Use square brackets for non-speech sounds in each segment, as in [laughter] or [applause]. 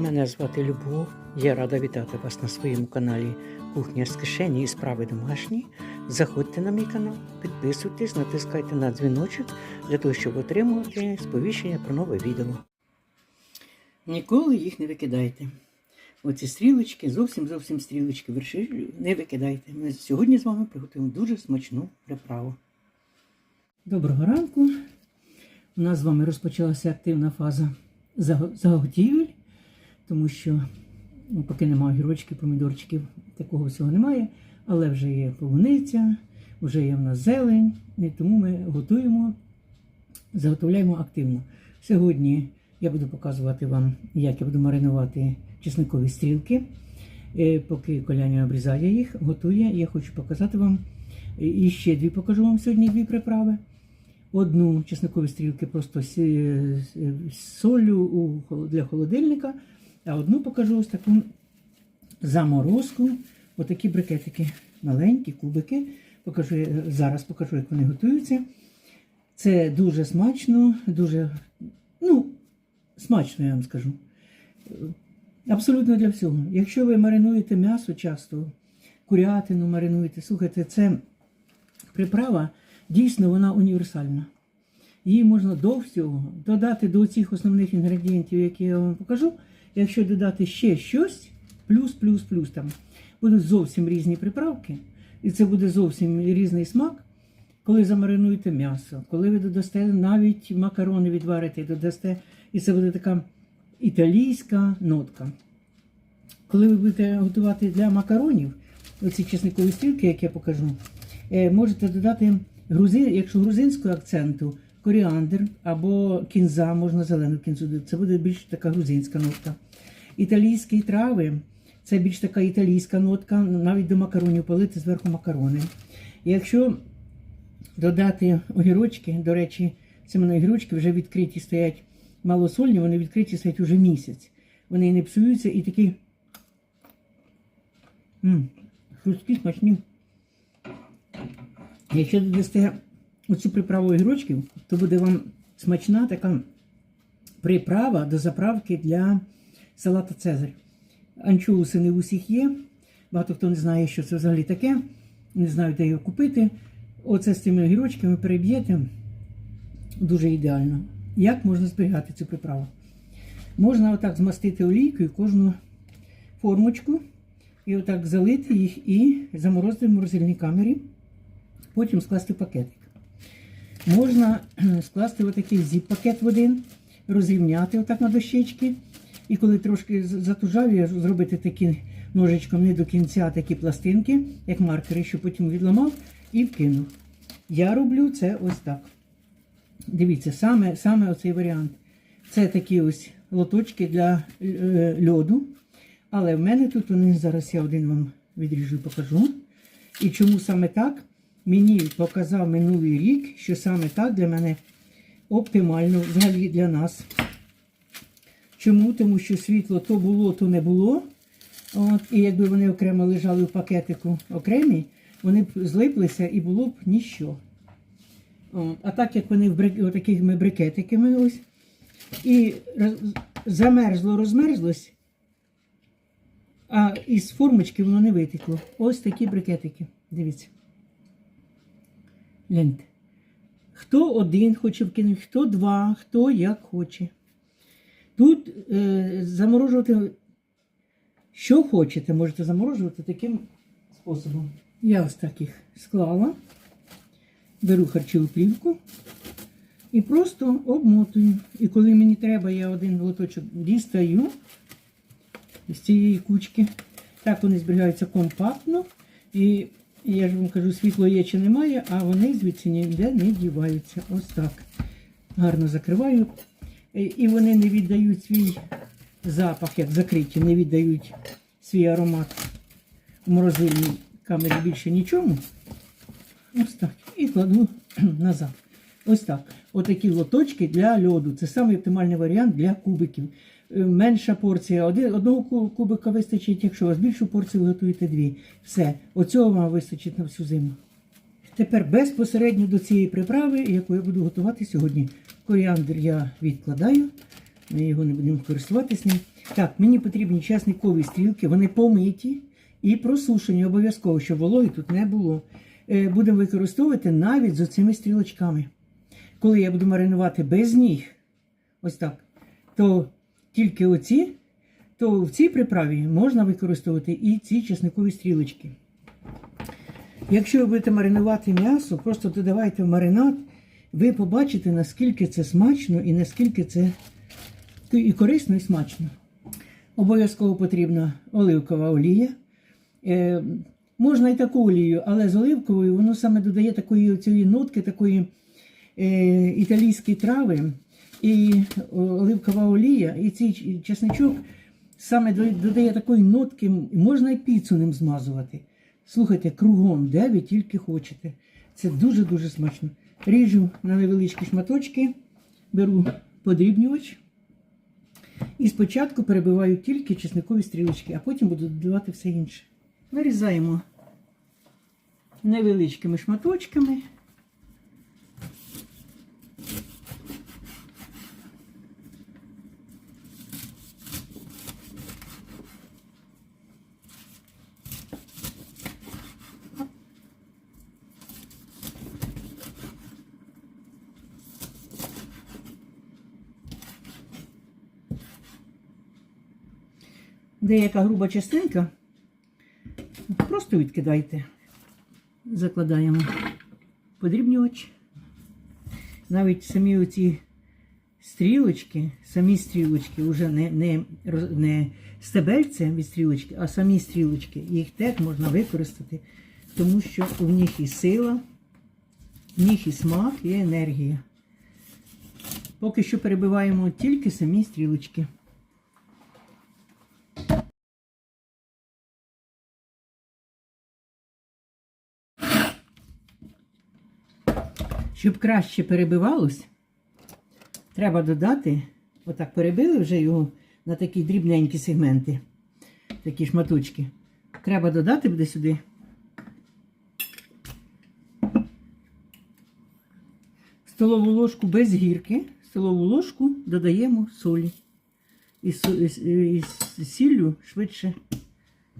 Мене звати Любов. Я рада вітати вас на своєму каналі Кухня з кишені і справи домашні. Заходьте на мій канал, підписуйтесь, натискайте на дзвіночок для того, щоб отримувати сповіщення про нове відео. Ніколи їх не викидайте. Оці стрілочки, зовсім зовсім стрілочки, верши не викидайте. Ми сьогодні з вами приготуємо дуже смачну приправу. Доброго ранку. У нас з вами розпочалася активна фаза заго- заготівель, тому що ну, поки немає гірочків, помідорчиків, такого всього немає. Але вже є полуниця, вже є в нас зелень, і тому ми готуємо, заготовляємо активно. Сьогодні я буду показувати вам, як я буду маринувати чесникові стрілки. Е, Поки Коляня обрізає їх, готує, я хочу показати вам. е, І ще дві покажу вам сьогодні дві приправи. Одну чесникові стрілки просто з солью для холодильника, а одну покажу ось таку заморозку. Отакі брикетики, маленькі кубики. Покажу, зараз покажу, як вони готуються. Це дуже смачно, дуже, ну, смачно, я вам скажу. Абсолютно для всього. Якщо ви маринуєте м'ясо часто, курятину маринуєте, слухайте, це приправа дійсно вона універсальна. Її можна до всього додати до цих основних інгредієнтів, які я вам покажу. Якщо додати ще щось, плюс, плюс, плюс там будуть зовсім різні приправки, і це буде зовсім різний смак. Коли замаринуєте м'ясо, коли ви додасте навіть макарони відварите, додасте, і це буде така італійська нотка. Коли ви будете готувати для макаронів, оці чесникові стрілки, як я покажу, е, можете додати грузин, якщо грузинського акценту, коріандр або кінза, можна зелену кінзу. Це буде більш така грузинська нотка. Італійські трави це більш така італійська нотка, навіть до макаронів полити зверху макарони. Якщо додати огірочки, до речі, це мене огірочки вже відкриті стоять малосольні, вони відкриті стоять уже місяць. Вони не псуються і такі хрусткі, смачні. Якщо додасте оцю приправу огірочків, то буде вам смачна така приправа до заправки для салата Цезарь. Анчоуси не усіх є. Багато хто не знає, що це взагалі таке. Не знаю, де його купити. Оце з цими огірочками переб'єте дуже ідеально. Як можна зберігати цю приправу? Можна отак змастити олійкою кожну формочку і отак залити їх і заморозити в морозильній камері. Потім скласти пакетик. Можна скласти отакий зіп-пакет в один, розрівняти отак на дощечки. І коли трошки з- затужаві, зробити такі ножичком не до кінця такі пластинки, як маркери, що потім відламав і вкинув. Я роблю це ось так. Дивіться, саме, саме оцей варіант. Це такі ось лоточки для е, льоду. Але в мене тут вони зараз я один вам відріжу і покажу. І чому саме так? Мені показав минулий рік, що саме так для мене оптимально взагалі для нас. Чому? Тому що світло то було, то не було. От, і якби вони окремо лежали в пакетику окремі, вони б злиплися і було б ніщо. От, а так як вони в такими брикетиками ось, і роз- замерзло, розмерзлось, а із формочки воно не витекло. Ось такі брикетики. Дивіться. Гляньте. Хто один хоче вкинути, хто два, хто як хоче. Тут е, заморожувати, що хочете, можете заморожувати таким способом. Я ось так їх склала, беру харчову плівку і просто обмотую. І коли мені треба, я один лоточок дістаю з цієї кучки. Так вони зберігаються компактно. І я ж вам кажу, світло є чи немає, а вони звідси ніде не діваються. Ось так. Гарно закриваю. І і вони не віддають свій запах, як закриті, не віддають свій аромат в морозильній камері більше нічому. Ось так. І кладу [clears throat] назад. Ось так. Отакі лоточки для льоду. Це самий оптимальний варіант для кубиків. Е, Менша порція одного кубика вистачить, якщо у вас більшу порцію, ви готуєте дві. Все. Оцього вам вистачить на всю зиму. Тепер безпосередньо до цієї приправи, яку я буду готувати сьогодні. Коріандр я відкладаю. Ми його не будемо користуватися ним. Так, мені потрібні часникові стрілки, вони помиті і просушені обов'язково, щоб вологи тут не було. Е, Будемо використовувати навіть з оцими стрілочками. Коли я буду маринувати без ніг, ось так, то тільки оці, то в цій приправі можна використовувати і ці чесникові стрілочки. Якщо ви будете маринувати м'ясо, просто додавайте в маринад, ви побачите, наскільки це смачно і наскільки це і корисно, і смачно. Обов'язково потрібна оливкова олія. Е, можна і таку олію, але з оливковою воно саме додає такої цієї нотки, такої е, італійської трави. І оливкова олія, і цей чесничок саме додає такої нотки, можна і піцу ним змазувати. Слухайте, кругом, де ви тільки хочете. Це дуже-дуже смачно. Ріжу на невеличкі шматочки, беру подрібнювач. І спочатку перебиваю тільки чесникові стрілочки, а потім буду додавати все інше. Нарізаємо невеличкими шматочками. Деяка груба частинка. Просто відкидайте. Закладаємо подрібнювач. Навіть самі оці стрілочки, самі стрілочки, вже не, не, не стебельце від стрілочки, а самі стрілочки. Їх теж можна використати, тому що в них і сила, в них і смак, і енергія. Поки що перебиваємо тільки самі стрілочки. Щоб краще перебивалось, треба додати, отак перебили вже його на такі дрібненькі сегменти, такі шматочки. Треба додати буде сюди. Столову ложку без гірки, столову ложку додаємо солі. І, з сіллю швидше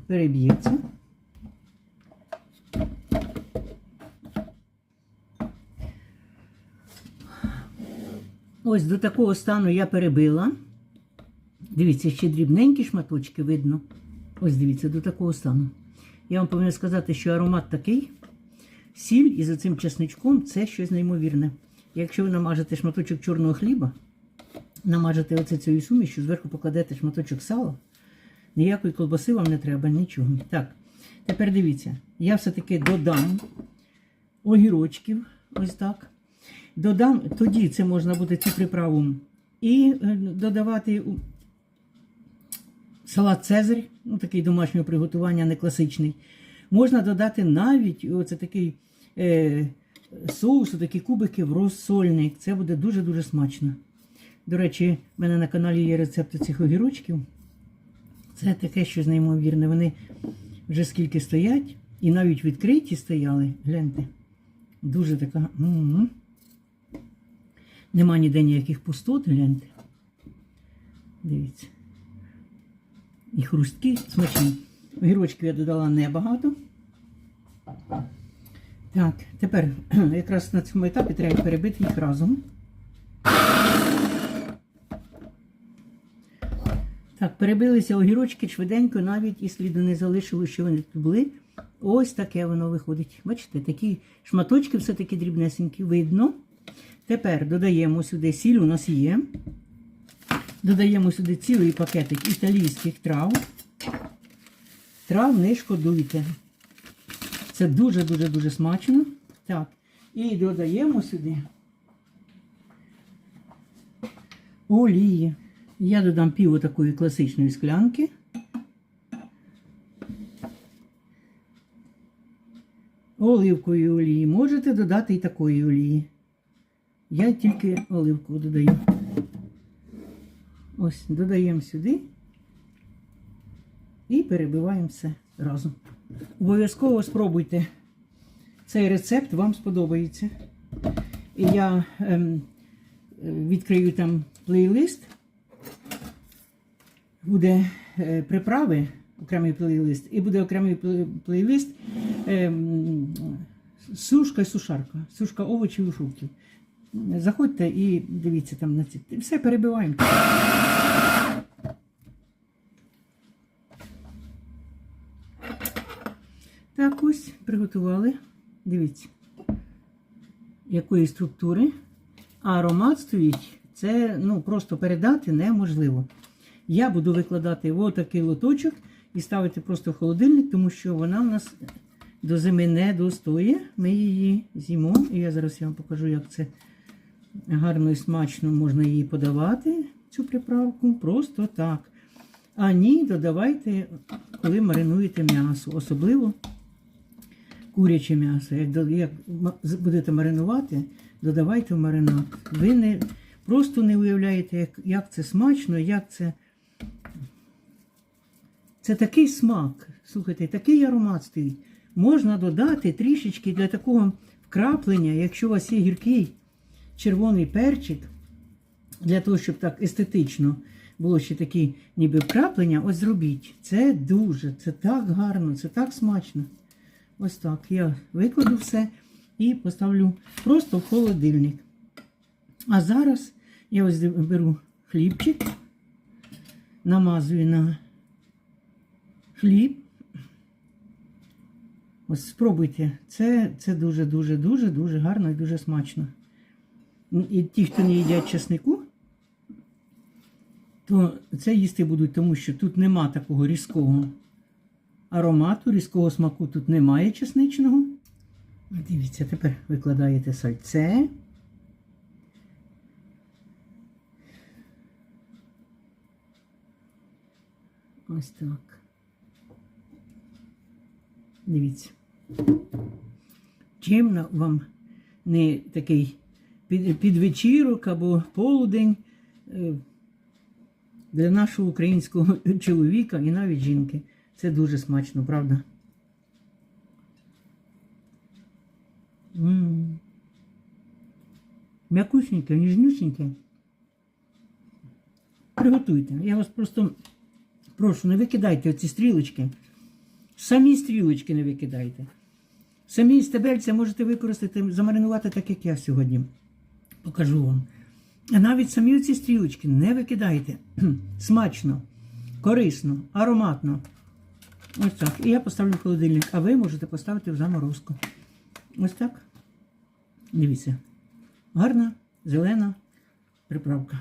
переб'ється. Ось до такого стану я перебила. Дивіться, ще дрібненькі шматочки видно. Ось дивіться, до такого стану. Я вам повинна сказати, що аромат такий. Сіль із оцим чесничком це щось неймовірне. Якщо ви намажете шматочок чорного хліба, намажете оце цією сумішю, зверху покладете шматочок сала, ніякої колбаси вам не треба, нічого. Так, тепер дивіться, я все-таки додам огірочків, ось так. Додам, тоді це можна буде цю приправу і е, додавати салат Цезарь, ну такий домашнього приготування, не класичний. Можна додати навіть оце такий е, соус, такі кубики в розсольник. Це буде дуже-дуже смачно. До речі, в мене на каналі є рецепти цих огірочків. Це таке щось неймовірне. Вони вже скільки стоять, і навіть відкриті стояли. Гляньте. Дуже така. м-м. Нема ніде ніяких пустот, гляньте. Дивіться. І хрусткі смачні. Огірочків я додала небагато. Так, тепер [clears throat] якраз на цьому етапі треба перебити їх разом. Так, перебилися огірочки швиденько, навіть і сліду не залишило, що вони тут були. Ось таке воно виходить. Бачите, такі шматочки все-таки дрібнесенькі, видно. Тепер додаємо сюди сіль, у нас є. Додаємо сюди цілий пакетик італійських трав. Трав не шкодуйте. Це дуже-дуже-дуже смачно. Так. І додаємо сюди олії. Я додам пів такої класичної склянки. Оливкової олії. Можете додати і такої олії. Я тільки оливкову додаю. Ось, додаємо сюди і перебиваємо все разом. Обов'язково спробуйте. Цей рецепт вам сподобається. І я ем, відкрию там плейлист буде е, приправи, окремий плейлист, і буде окремий плейлист е, м, сушка і сушарка, сушка овочів і фруктів. Заходьте і дивіться там на ці. Все перебиваємо. Так ось приготували. Дивіться, якої структури. А аромат стоїть. Це ну, просто передати неможливо. Я буду викладати отакий лоточок і ставити просто в холодильник, тому що вона в нас до зими не достоє. Ми її з'їмо. І я зараз я вам покажу, як це гарно і смачно можна її подавати, цю приправку. Просто так. А ні, додавайте, коли маринуєте м'ясо. Особливо куряче м'ясо. Як, як будете маринувати, додавайте в маринад. Ви не, просто не уявляєте, як, як це смачно, як це. Це такий смак. Слухайте, такий аромат. Можна додати трішечки для такого вкраплення, якщо у вас є гіркий червоний перчик, для того, щоб так естетично було ще такі ніби вкраплення, ось зробіть. Це дуже, це так гарно, це так смачно. Ось так. Я викладу все і поставлю просто в холодильник. А зараз я ось беру хлібчик, намазую на хліб. Ось спробуйте. Це, це дуже, дуже, дуже, дуже гарно і дуже смачно. І ті, хто не їдять чеснику, то це їсти будуть, тому що тут нема такого різкого аромату, різкого смаку тут немає чесничного. Дивіться, тепер викладаєте сальце. Ось так. Дивіться. Чим вам не такий під, підвечірок або полудень е, для нашого українського [laughs] чоловіка і навіть жінки. Це дуже смачно, правда? М'якусеньке, ніжнюсеньке. Приготуйте. Я вас просто прошу, не викидайте оці стрілочки. Самі стрілочки не викидайте. Самі стебельця можете використати, замаринувати так, як я сьогодні покажу вам. А навіть самі оці стрілочки не викидайте. [clears throat] Смачно, корисно, ароматно. Ось так. І я поставлю в холодильник, а ви можете поставити в заморозку. Ось так. Дивіться. Гарна, зелена приправка.